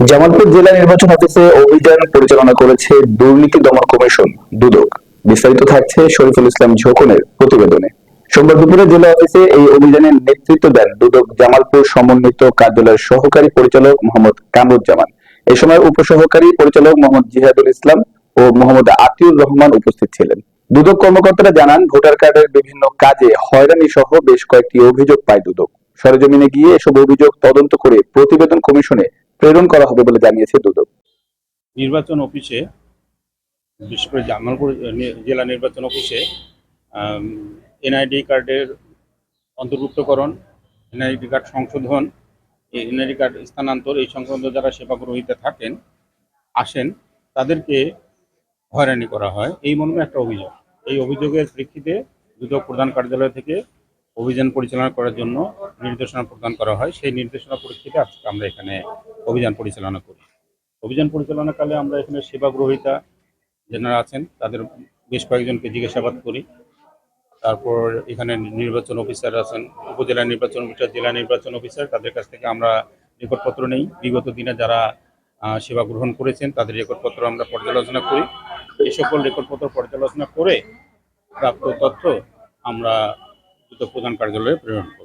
জামালপুর জেলা নির্বাচন অফিসে অভিযান পরিচালনা করেছে দুর্নীতি দমন কমিশন, দুদক। বিস্তারিত থাকছে শরীফুল ইসলাম ঝোকনের প্রতিবেদনে। সোমবার দুপুরে জেলা অফিসে এই অভিযানের নেতৃত্ব দেন দুদক জামালপুর সমন্বিত কার্যালয়ের সহকারী পরিচালক মোহাম্মদ কামরুজ্জামান। এই সময় উপসহকারী পরিচালক মোহাম্মদ জিহাদুল ইসলাম ও মোহাম্মদ আতিউর রহমান উপস্থিত ছিলেন। দুদক কর্মকর্তারা জানান, ভোটার কার্ডের বিভিন্ন কাজে হয়রানি সহ বেশ কয়েকটি অভিযোগ পায় দুদক। সরেজমিনে গিয়ে এসব অভিযোগ তদন্ত করে প্রতিবেদন কমিশনে প্রেরণ করা হবে বলে জানিয়েছে দুদক। নির্বাচন অফিসে, বিশেষ করে জামালপুর জেলা নির্বাচন অফিসে এনআইডি কার্ডের অন্তর্ভুক্তকরণ, এনআইডি কার্ড সংশোধন এনআইডি কার্ড স্থানান্তর, এই সংক্রান্ত যারা সেবা গ্রহীতা থাকেন, আসেন, তাদেরকে হয়রানি করা হয়। এই মর্মে একটা অভিযোগ। এই অভিযোগের প্রেক্ষিতে দুদক প্রধান কার্যালয় থেকে অভিযান পরিচালনা করার জন্য নির্দেশনা প্রদান করা হয়। সেই নির্দেশনা পরিপ্রেক্ষিতে আজকে আমরা এখানে অভিযান পরিচালনা করি। অভিযান পরিচালনাকালে আমরা এখানে সেবা গ্রহীতা যারা আছেন, তাদের বেশ কয়েকজনকে জিজ্ঞাসাবাদ করি। তারপর এখানে নির্বাচন অফিসার আছেন, উপজেলা নির্বাচন অফিসার, জেলা নির্বাচন অফিসার, তাদের কাছ থেকে আমরা রেকর্ডপত্র নেই। বিগত দিনে যারা সেবা গ্রহণ করেছেন, তাদের রেকর্ডপত্র আমরা পর্যালোচনা করি। এই সকল রেকর্ডপত্র পর্যালোচনা করে প্রাপ্ত তথ্য আমরা প্রধান কার্যালয়ে প্রেরণ করি।